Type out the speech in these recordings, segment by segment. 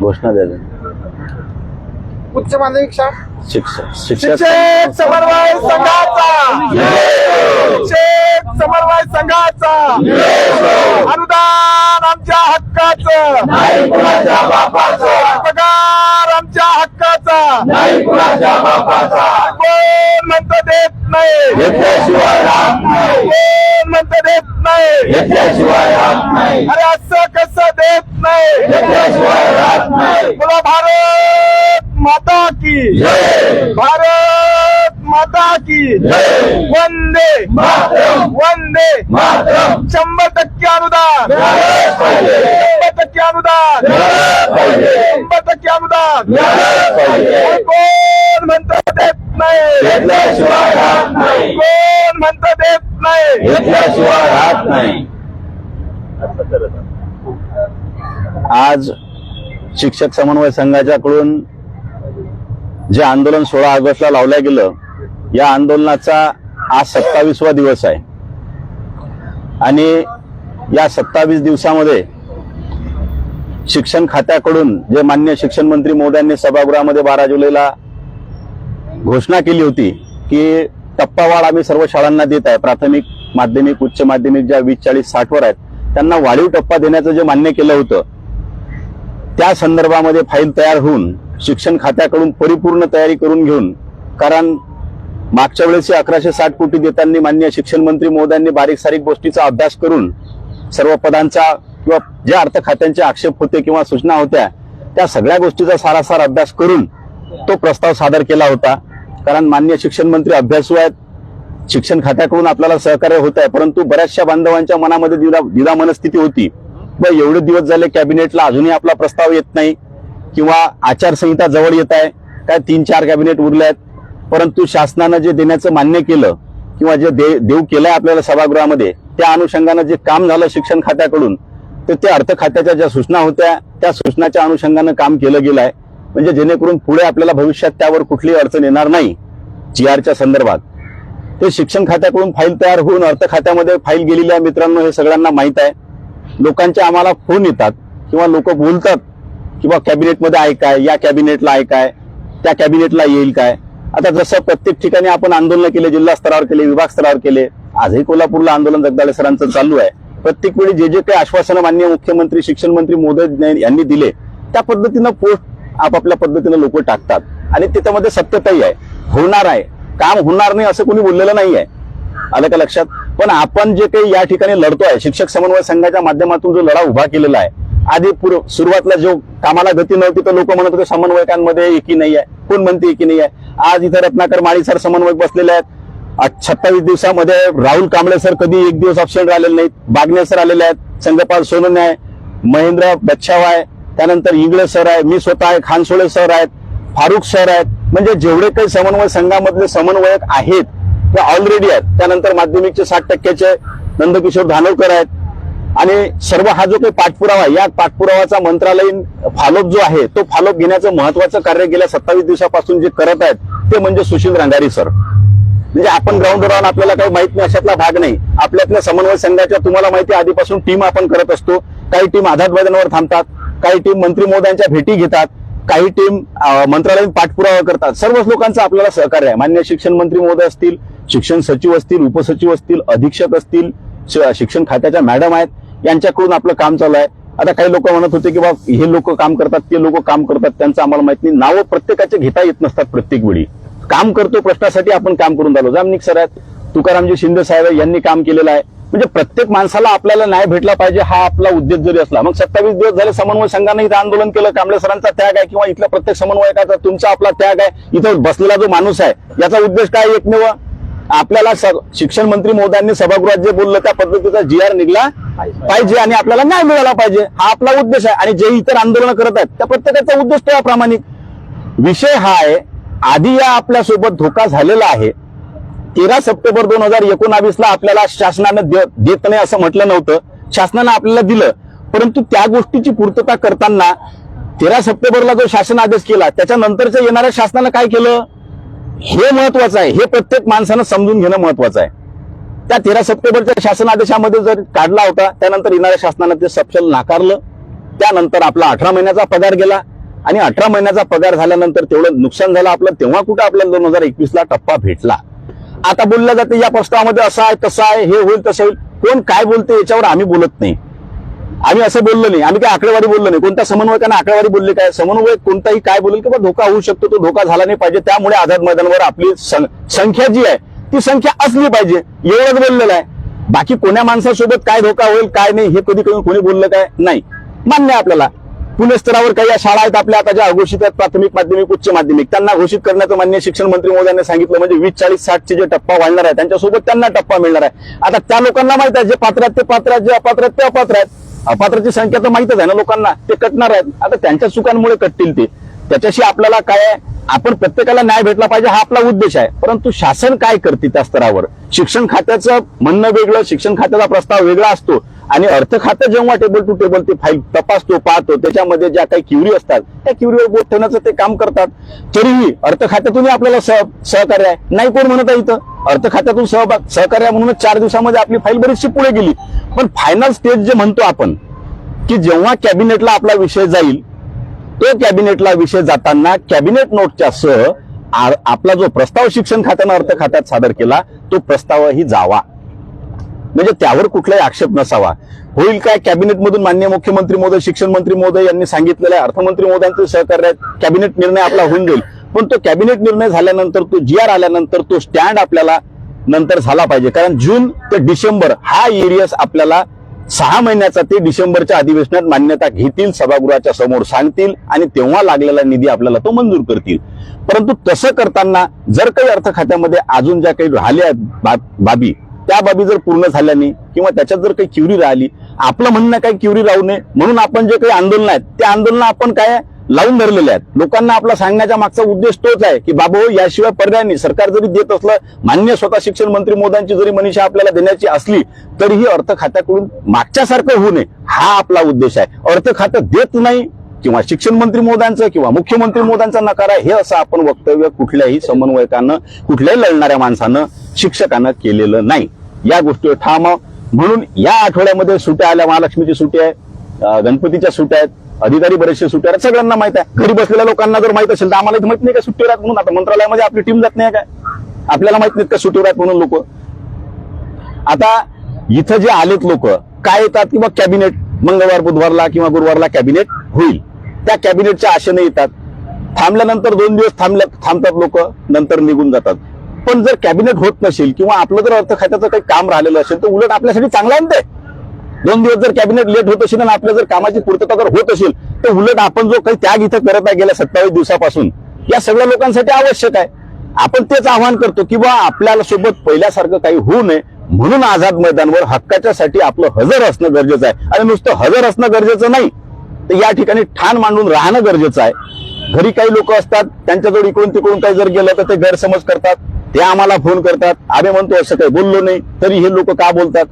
घोषणा द्या उच्च माध्यमिक शाळा? शिक्षक समन्वय संघाचा. शिक्षक समन्वय संघाचा. अनुदान आमच्या हक्काचं. पगार आमच्या हक्काचा. कोण म्हणतं देत नाही? नाही. कोण म्हणतं देत नाही? नाही. अरे असं कसं देत नाही? नाही. बोला भारत माता की. जय. भारत माता की. जय. वंदे. मातरम. वंदे. मातरम. शंभर टक्के अनुदान. पाहिजे. टक्के अनुदान. शंभर टक्के अनुदान. कोण म्हणतं देत नाही? कोण म्हणतं देत नाही। आज शिक्षक समन्वय संघाच्याकडून जे आंदोलन सोळा ऑगस्टला लावलं गेलं या आंदोलनाचा आज सत्तावीसवा दिवस आहे. आणि या सत्तावीस दिवसामध्ये शिक्षण खात्याकडून जे मान्य शिक्षण मंत्री मोदयांनी सभागृहामध्ये बारा जुलैला घोषणा केली होती की टप्पावाढ आम्ही सर्व शाळांना देत आहे. प्राथमिक माध्यमिक उच्च माध्यमिक ज्या वीस चाळीस साठवर आहेत त्यांना वाढीव टप्पा देण्याचं जे मान्य केलं होतं त्या संदर्भामध्ये फाईल तयार होऊन शिक्षण खात्याकडून परिपूर्ण तयारी करून घेऊन कारण मागच्या वेळेस अकराशे साठ कोटी देताना मान्य शिक्षण मंत्री महोदयांनी बारीक सारीक गोष्टीचा अभ्यास करून सर्व पदांचा किंवा ज्या अर्थ खात्यांचे आक्षेप होते किंवा सूचना होत्या त्या सगळ्या गोष्टीचा सारासार अभ्यास करून तो प्रस्ताव सादर केला होता. कारण मान्य शिक्षण मंत्री अभ्यासू आहेत. शिक्षण खात्याकडून आपल्याला सहकार्य होत आहे. परंतु बऱ्याचशा बांधवांच्या मनामध्ये दिला दिला मनस्थिती होती. ब एवढे दिवस झाले कॅबिनेटला अजूनही आपला प्रस्ताव येत नाही किंवा आचारसंहिता जवळ येत आहे. काय तीन चार कॅबिनेट उरले आहेत. परंतु शासनानं जे देण्याचं मान्य केलं किंवा जे दे देऊ केलंय आपल्याला सभागृहामध्ये त्या अनुषंगानं जे काम झालं शिक्षण खात्याकडून तर त्या अर्थ खात्याच्या ज्या सूचना होत्या त्या सूचनाच्या अनुषंगानं काम केलं गेलं आहे म्हणजे जेणेकरून पुढे आपल्याला भविष्यात त्यावर कुठलीही अडचण येणार नाही जी आरच्या संदर्भात. ते शिक्षण खात्याकडून फाईल तयार होऊन अर्थ खात्यामध्ये फाईल गेलेली आहे मित्रांनो हे सगळ्यांना माहीत आहे. लोकांचे आम्हाला फोन येतात किंवा लोक बोलतात किंवा कॅबिनेटमध्ये आहे काय या कॅबिनेटला आहे काय त्या कॅबिनेटला येईल काय. आता जसं प्रत्येक ठिकाणी आपण आंदोलन केले जिल्हा स्तरावर केले विभाग स्तरावर केले आजही कोल्हापूरला आंदोलन जगदाळे सरांचं चालू आहे. प्रत्येक वेळी जे जे काही आश्वासनं मान्य मुख्यमंत्री शिक्षण मंत्री मोदी यांनी दिले त्या पद्धतीनं पोस्ट आपापल्या पद्धतीनं लोक टाकतात. आणि त्याच्यामध्ये सत्यताही आहे. होणार आहे. काम होणार नाही असं कोणी बोललेलं नाही आहे आलं का लक्षात? पण आपण जे काही या ठिकाणी लढतोय शिक्षक समन्वय संघाच्या माध्यमातून जो लढा उभा केलेला आहे आधी पूर्व सुरुवातीला जो कामाला गती नव्हती तर लोक म्हणत होते समन्वयकांमध्ये एकी नाही आहे. कोण म्हणते एकी नाही आहे? आज इथं रत्नाकर माळी सर समन्वयक बसलेले आहेत. सत्तावीस दिवसामध्ये राहुल कांबळे सर कधी एक दिवस ऑप्शन राहिलेले नाहीत. बागणे सर आलेले आहेत. संगपाल सोनन आहे. महेंद्र बच्छाव आहे. त्यानंतर इंगळे सर आहे. मी स्वतः आहे खानसोळे सर आहेत. फारुख सर आहेत. म्हणजे जेवढे काही समन्वय संघामधले समन्वयक आहेत ते ऑलरेडी आहेत. त्यानंतर माध्यमिकचे साठ टक्क्याचे नंदकिशोर धानोरकर आहेत. आणि सर्व हा जो काही पाठपुरावा आहे या पाठपुरावाचा मंत्रालयीन फॉलोअप जो आहे तो फॉलोअप घेण्याचं महत्वाचं कार्य गेल्या सत्तावीस दिवसापासून जे करत आहेत ते म्हणजे सुशील रंगारी सर. म्हणजे आपण ग्राउंड राहून आपल्याला काही माहीत नाही अशातला भाग नाही. आपल्यातल्या समन्वय संघाच्या तुम्हाला माहिती आधीपासून टीम आपण करत असतो. काही टीम आझाद मैदानावर थांबतात काही टीम मंत्री महोदयांच्या भेटी घेतात काही टीम मंत्रालयीन पाठपुरावा करतात. सर्वच लोकांचं आपल्याला सहकार्य आहे. मान्य शिक्षण मंत्री महोदय असतील शिक्षण सचिव असतील उपसचिव असतील अधीक्षक असतील शिक्षण खात्याच्या मॅडम आहेत यांच्याकडून आपलं काम चालू आहे. आता काही लोक म्हणत होते की बा हे लोक काम करतात ते लोक काम करतात त्यांचं आम्हाला माहीत नाही. नावं प्रत्येकाचे घेता येत नसतात प्रत्येक वेळी. काम करतो प्रश्नासाठी आपण काम करून राहिलो. जामनिक सर आहेत. तुकारामजी शिंदे साहेब यांनी काम केलेलं आहे. म्हणजे प्रत्येक माणसाला आपल्याला न्याय भेटला पाहिजे हा आपला उद्देश जरी असला मग सत्तावीस दिवस झाले समन्वय संघाने इथं आंदोलन केलं कांबळे सरांचा त्याग आहे किंवा इथल्या प्रत्येक समन्वयकाचा तुमचा आपला त्याग आहे इथं बसलेला जो माणूस आहे याचा उद्देश काय एकमेव? आपल्याला शिक्षण मंत्री महोदयांनी सभागृहात जे बोललं त्या पद्धतीचा जी आर निघला पाहिजे आणि आपल्याला न्याय मिळाला पाहिजे. हा आपला उद्देश आहे. आणि जे इतर आंदोलन करत आहेत त्या प्रत्येकाचा उद्देश तेव्हा प्रामाणिक. विषय हा आहे आधी या आपल्यासोबत धोका झालेला आहे. तेरा सप्टेंबर दोन हजार एकोणावीसला आपल्याला शासनानं देत नाही असं म्हटलं नव्हतं. शासनानं आपल्याला दिलं. परंतु त्या गोष्टीची पूर्तता करताना तेरा सप्टेंबरला जो शासन आदेश केला त्याच्यानंतरच्या येणाऱ्या शासनानं काय केलं? हे महत्वाचं आहे. हे प्रत्येक माणसानं समजून घेणं महत्वाचं आहे. त्या तेरा सप्टेंबरच्या शासन आदेशामध्ये जर काढला होता त्यानंतर येणाऱ्या शासनानं ते सपशल नाकारलं. त्यानंतर आपला अठरा महिन्याचा पगार गेला. आणि अठरा महिन्याचा पगार झाल्यानंतर तेवढं नुकसान झालं आपलं तेव्हा कुठं आपल्याला दोन हजार एकवीसला टप्पा भेटला? आता बोललं जाते या प्रस्तावामध्ये असं आहे तसं आहे हे होईल तसं होईल. कोण काय बोलते याच्यावर आम्ही बोलत नाही. आम्ही असं बोललो नाही. आम्ही काय आकडेवारी बोललो नाही. कोणत्या समन्वयकांना आकडेवारी बोलली काय? समन्वय कोणताही काय बोलेल किंवा धोका होऊ शकतो तो धोका झाला नाही पाहिजे. त्यामुळे आझाद मैदानावर आपली सं- संख्या जी आहे ती संख्या असली पाहिजे. एवढंच बोललेलं आहे. बाकी कोण्या माणसासोबत काय धोका होईल काय नाही हे कधी कधी कोणी बोललं काय? नाही. मान्य आहे आपल्याला. पुणे स्तरावर काही या शाळा आहेत आपल्या. आता ज्या अघोषित आहेत प्राथमिक माध्यमिक उच्च माध्यमिक त्यांना घोषित करण्याचं मान्य शिक्षण मंत्री मोदयांनी सांगितलं म्हणजे वीस चाळीस साठचे जे टप्पा वाढणार आहे त्यांच्यासोबत त्यांना टप्पा मिळणार आहे. आता त्या लोकांना माहीत आहे जे पात्र आहेत ते पात्र आहेत जे अपात्र आहेत ते अपात्र आहेत. अपात्राची संख्या तर माहितच आहे ना लोकांना ते कटणार आहेत. आता त्यांच्या चुकांमुळे कटतील ते. त्याच्याशी आपल्याला काय आपण प्रत्येकाला न्याय भेटला पाहिजे हा आपला उद्देश आहे. परंतु शासन काय करते त्या स्तरावर? शिक्षण खात्याचं म्हणणं वेगळं शिक्षण खात्याचा प्रस्ताव वेगळा असतो. आणि अर्थ खातं जेव्हा टेबल टू टेबल ते फाईल तपासतो पाहतो त्याच्यामध्ये ज्या काही क्युरी असतात त्या क्युरीवर बोट ठेवण्याचं ते काम करतात. तरीही अर्थ खात्यातूनही आपल्याला सह सहकार्य आहे. नाही कोण म्हणत आहे इथं? अर्थ खात्यातून सहभाग सहकार्य म्हणूनच चार दिवसामध्ये आपली फाईल बरीचशी पुढे गेली. पण फायनल स्टेज जे म्हणतो आपण की जेव्हा कॅबिनेटला आपला विषय जाईल तो कॅबिनेटला विषय जाताना कॅबिनेट नोटच्या सह आपला जो प्रस्ताव शिक्षण खात्यानं अर्थ खात्यात सादर केला तो प्रस्तावही जावा. म्हणजे त्यावर कुठलाही आक्षेप नसावा. होईल काय? कॅबिनेट मधून मान्य मुख्यमंत्री महोदय शिक्षण मंत्री महोदय यांनी सांगितलेलं आहे. अर्थमंत्री महोदयांचं सहकार्य कॅबिनेट निर्णय आपला होऊन जाईल. पण तो कॅबिनेट निर्णय झाल्यानंतर तो जी आर आल्यानंतर तो स्टँड आपल्याला नंतर झाला पाहिजे. कारण जून ते डिसेंबर हा एरियस आपल्याला सहा महिन्याचा ते डिसेंबरच्या अधिवेशनात मान्यता घेतील सभागृहाच्या समोर सांगतील आणि तेव्हा लागलेला निधी आपल्याला तो मंजूर करतील. परंतु तसं करताना जर काही अर्थ खात्यामध्ये अजून ज्या काही राहिल्या बाबी त्या बाबी जर पूर्ण झाल्या नाही किंवा त्याच्यात जर काही क्युरी राहिली आपलं म्हणणं काही क्युरी राहू नये म्हणून आपण जे काही आंदोलन आहेत ते आंदोलन आपण काय लावून धरलेले आहेत. लोकांना आपला सांगण्याचा मागचा उद्देश तोच आहे की बाबू हो, याशिवाय पर्याय नाही. सरकार जरी देत असलं मान्य स्वतः शिक्षण मंत्री मोदांची जरी मनीषा आपल्याला देण्याची असली तरीही अर्थ खात्याकडून मागच्यासारखं होऊ नये हा आपला उद्देश आहे. अर्थ खातं देत नाही किंवा शिक्षण मंत्री मोदांचं किंवा मुख्यमंत्री मोदांचा नकार आहे हे असं आपण वक्तव्य कुठल्याही समन्वयकानं कुठल्याही लढणाऱ्या माणसानं शिक्षकानं केलेलं नाही. या गोष्टीवर ठाम म्हणून या आठवड्यामध्ये सुट्या आल्या महालक्ष्मीची सुटी आहे गणपतीच्या सुट्या आहेत अधिकारी बरेचसे सुट्ट्या आहेत. सगळ्यांना माहीत आहे. घरी बसलेल्या लोकांना जर माहीत असेल तर आम्हाला माहीत नाही का सुट्टीवर आहेत म्हणून. आता मंत्रालयामध्ये आपली टीम जात नाही काय आपल्याला माहीत नाहीत का सुट्टीवर आहेत म्हणून लोक? आता इथं जे आलेत लोक काय येतात किंवा कॅबिनेट? मंगळवार बुधवारला किंवा गुरुवारला कॅबिनेट होईल. त्या कॅबिनेटच्या आशेने येतात. थांबल्यानंतर दोन दिवस थांबल्या थांबतात लोक नंतर निघून जातात. पण जर कॅबिनेट होत नसेल किंवा आपलं जर अर्थ खात्याचं काही काम राहिलेलं असेल तर उलट आपल्यासाठी चांगलं आहे ना ते दोन दिवस जर कॅबिनेट लेट होत असेल आणि आपल्या जर कामाची पूर्तता जर होत असेल तर उलट आपण जो काही त्याग इथं करत आहे गेल्या सत्तावीस दिवसापासून या सगळ्या लोकांसाठी आवश्यक आहे. आपण तेच आव्हान करतो की बा आपल्याला सोबत पहिल्यासारखं काही होऊ नये म्हणून आझाद मैदानवर हक्काच्यासाठी आपलं हजर असणं गरजेचं आहे. आणि नुसतं हजर असणं गरजेचं नाही तर या ठिकाणी ठाण मांडून राहणं गरजेचं आहे. घरी काही लोक असतात त्यांच्याजवळ इकडून तिकडून काही जर गेलं तर ते गैरसमज करतात. ते आम्हाला फोन करतात. आम्ही म्हणतो असं काही बोललो नाही. तरी हे लोक का बोलतात?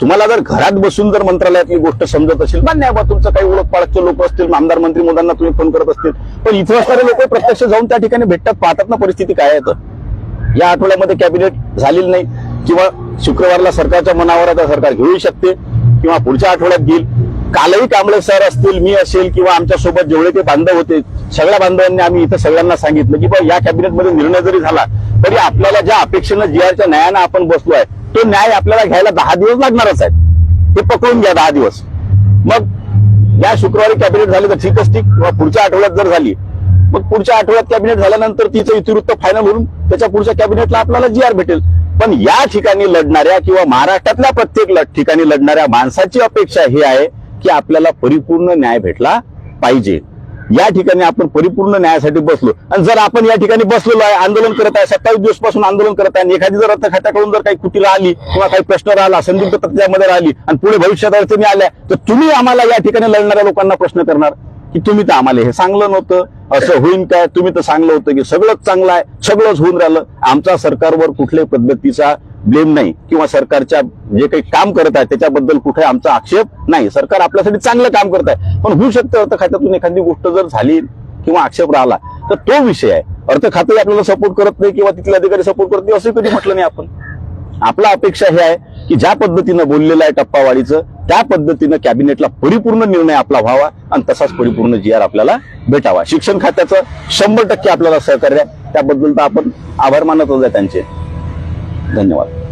तुम्हाला जर घरात बसून जर मंत्रालयातली गोष्ट समजत असेल मान्य नाही बा तुमचं काही ओळख पाळखचे लोक असतील आमदार मंत्री मोदांना तुम्ही फोन करत असतील पण इथं असणारे लोक प्रत्यक्ष जाऊन त्या ठिकाणी भेटतात पाहतात ना परिस्थिती काय येतं या आठवड्यामध्ये कॅबिनेट झालेली नाही किंवा शुक्रवारला सरकारच्या मनावर आता सरकार घेऊ शकते किंवा पुढच्या आठवड्यात घेईल. कालही कांबळे सर असतील मी असेल किंवा आमच्यासोबत जेवढे ते बांधव होते सगळ्या बांधवांनी आम्ही इथं सगळ्यांना सांगितलं की बा या कॅबिनेटमध्ये निर्णय जरी झाला तरी आपल्याला ज्या अपेक्षेनं जीआरच्या न्यायानं आपण बसलो आहे तो न्याय आपल्याला घ्यायला दहा दिवस लागणारच आहे ते पकडून घ्या दहा दिवस. मग या शुक्रवारी कॅबिनेट झाले तर ठीकच ठीक. पुढच्या आठवड्यात जर झाली मग पुढच्या आठवड्यात कॅबिनेट झाल्यानंतर तिचं इतिवृत्त फायनल होऊन त्याच्या पुढच्या कॅबिनेटला आपल्याला जीआर भेटेल. पण या ठिकाणी लढणाऱ्या किंवा महाराष्ट्रातल्या प्रत्येक ठिकाणी लढणाऱ्या माणसाची अपेक्षा ही आहे की आपल्याला परिपूर्ण न्याय भेटला पाहिजे. या ठिकाणी आपण परिपूर्ण न्यायासाठी बसलो. आणि जर आपण या ठिकाणी बसलेलो आहे आंदोलन करत आहे सत्तावीस दिवसपासून आंदोलन करत आहे आणि एखादी जर अर्थ खात्याकडून जर काही कुटी राहिली किंवा काही प्रश्न राहिला संदिग्ध तत्त्यामध्ये राहिली आणि पुढे भविष्यात अडचणी आल्या तर तुम्ही आम्हाला या ठिकाणी लढणाऱ्या लोकांना प्रश्न करणार की तुम्ही तर आम्हाला हे सांगलं नव्हतं. असं होईन काय तुम्ही तर सांगलं होतं की सगळंच चांगलं आहे सगळंच होऊन राहिलं. आमचा सरकारवर कुठल्याही पद्धतीचा ब्लेम नाही किंवा सरकारच्या जे काही काम करत आहे त्याच्याबद्दल कुठे आमचा आक्षेप नाही. सरकार आपल्यासाठी चांगलं काम करत आहे. पण होऊ शकतं अर्थ खात्यातून एखादी गोष्ट जर झाली किंवा आक्षेप राहिला तर तो विषय आहे. अर्थ खातंही आपल्याला सपोर्ट करत नाही किंवा तिथले अधिकारी सपोर्ट करत नाही असंही कधी म्हटलं नाही आपण. आपला अपेक्षा हे आहे की ज्या पद्धतीनं बोललेलं आहे टप्पावाढीचं त्या पद्धतीनं कॅबिनेटला परिपूर्ण निर्णय आपला व्हावा आणि तसाच परिपूर्ण जी आर आपल्याला भेटावा. शिक्षण खात्याचं शंभर टक्के आपल्याला सहकार्य आहे. त्याबद्दल तर आपण आभार मानतच आहे त्यांचे. धन्यवाद.